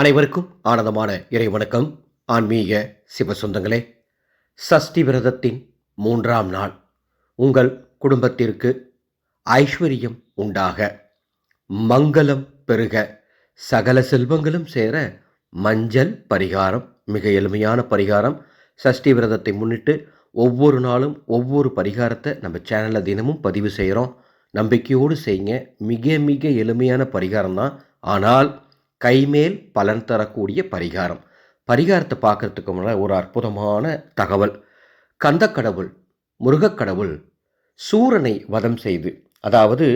அனைவருக்கும் ஆனந்தமான இறை வணக்கம் ஆன்மீக சிவசொந்தங்களே சஷ்டி விரதத்தின் மூன்றாம் நாள். உங்கள் குடும்பத்திற்கு ஐஸ்வர்யம் உண்டாக. மங்களம் பெருக. சகல செல்வங்களும் சேர மஞ்சள் பரிகாரம் மிக எளிமையான பரிகாரம். சஷ்டி விரதத்தை முன்னிட்டு ஒவ்வொரு நாளும் ஒவ்வொரு பரிகாரத்தை நம்ம சேனலில் தினமும் பதிவு செய்கிறோம் நம்பிக்கையோடு செய்யுங்க. மிக மிக எளிமையான பரிகாரம் தான் ஆனால் கைமேல் பலன் தரக்கூடிய பரிகாரம். பரிகாரத்தை பார்க்கறதுக்கு முன்னாடி ஒரு அற்புதமான தகவல். கந்தக்கடவுள் முருகக்கடவுள் சூரனை வதம் செய்து அதாவது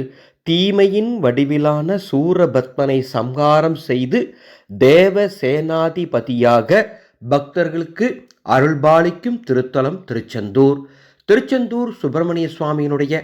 தீமையின் வடிவிலான சூரபத்மனை சம்ஹாரம் செய்து தேவ சேனாதிபதியாக பக்தர்களுக்கு அருள்பாலிக்கும் திருத்தலம் திருச்செந்தூர். திருச்செந்தூர் சுப்பிரமணிய சுவாமியினுடைய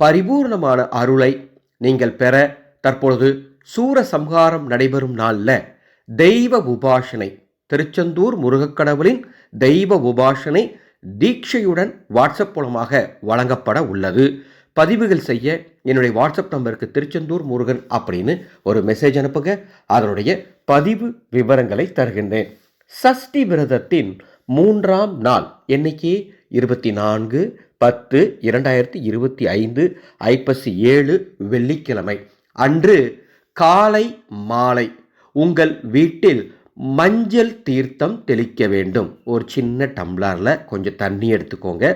பரிபூர்ணமான அருளை நீங்கள் பெற தற்பொழுது சூர சம்ஹாரம் நடைபெறும் நாளில் தெய்வ உபாசனை. திருச்செந்தூர் முருகக்கடவுளின் தெய்வ உபாசனை தீட்சையுடன் வாட்ஸ்அப் மூலமாக வழங்கப்பட உள்ளது. பதிவுகள் செய்ய என்னுடைய வாட்ஸ்அப் நம்பருக்கு திருச்செந்தூர் முருகன் அப்படின்னு ஒரு மெசேஜ் அனுப்புங்க. அதனுடைய பதிவு விவரங்களை தருகின்றேன். சஷ்டி விரதத்தின் மூன்றாம் நாள் என்னைக்கு? இருபத்தி நான்கு பத்து இரண்டாயிரத்தி இருபத்தி ஐந்து ஐப்பசி ஏழு வெள்ளிக்கிழமை. அன்று காலை மாலை. உங்கள் வீட்டில் மஞ்சள் தீர்த்தம் தெளிக்க வேண்டும். ஒரு சின்ன டம்ளரில் கொஞ்சம் தண்ணி எடுத்துக்கோங்க.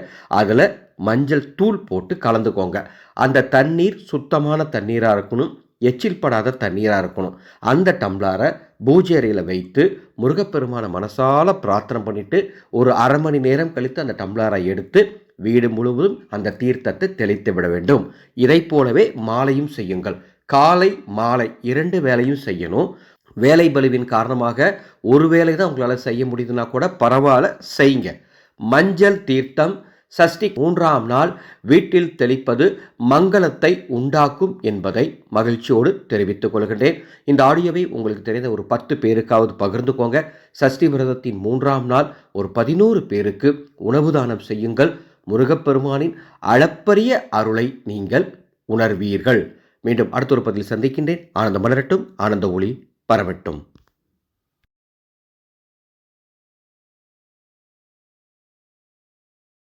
அதில் மஞ்சள் தூள் போட்டு கலந்துக்கோங்க. அந்த தண்ணீர் சுத்தமான தண்ணீராக இருக்கணும். எச்சில் படாத தண்ணீராக இருக்கணும். அந்த டம்ளரை பூஜை அறையில் வைத்து முருகப்பெருமான மனசால பிரார்த்தனை பண்ணிட்டு ஒரு அரை மணி நேரம் கழித்து அந்த டம்ளரை எடுத்து வீடு முழுவதும் அந்த தீர்த்தத்தை தெளித்து விட வேண்டும். இதை போலவே மாலையும் செய்யுங்கள். காலை மாலை இரண்டு வேலையும் செய்யணும். வேலை பலுவின் காரணமாக ஒரு வேலை தான் உங்களால் செய்ய முடியுதுன்னா கூட பரவாயில்ல செய்யுங்க. மஞ்சள் தீர்த்தம் சஷ்டி மூன்றாம் நாள் வீட்டில் தெளிப்பது மங்களத்தை உண்டாக்கும் என்பதை மகிழ்ச்சியோடு தெரிவித்துக் கொள்கின்றேன். இந்த ஆடியோவை உங்களுக்கு தெரிந்த ஒரு பத்து பேருக்காவது பகிர்ந்துக்கோங்க. சஷ்டி விரதத்தின் மூன்றாம் நாள் ஒரு பதினோரு பேருக்கு உணவு தானம் செய்யுங்கள். முருகப்பெருமானின் அளப்பரிய அருளை நீங்கள் உணர்வீர்கள். மீண்டும் அடுத்த ஒரு பதில் சந்திக்கின்றேன். ஆனந்த மலரட்டும். ஆனந்த ஒளி பரவட்டும்.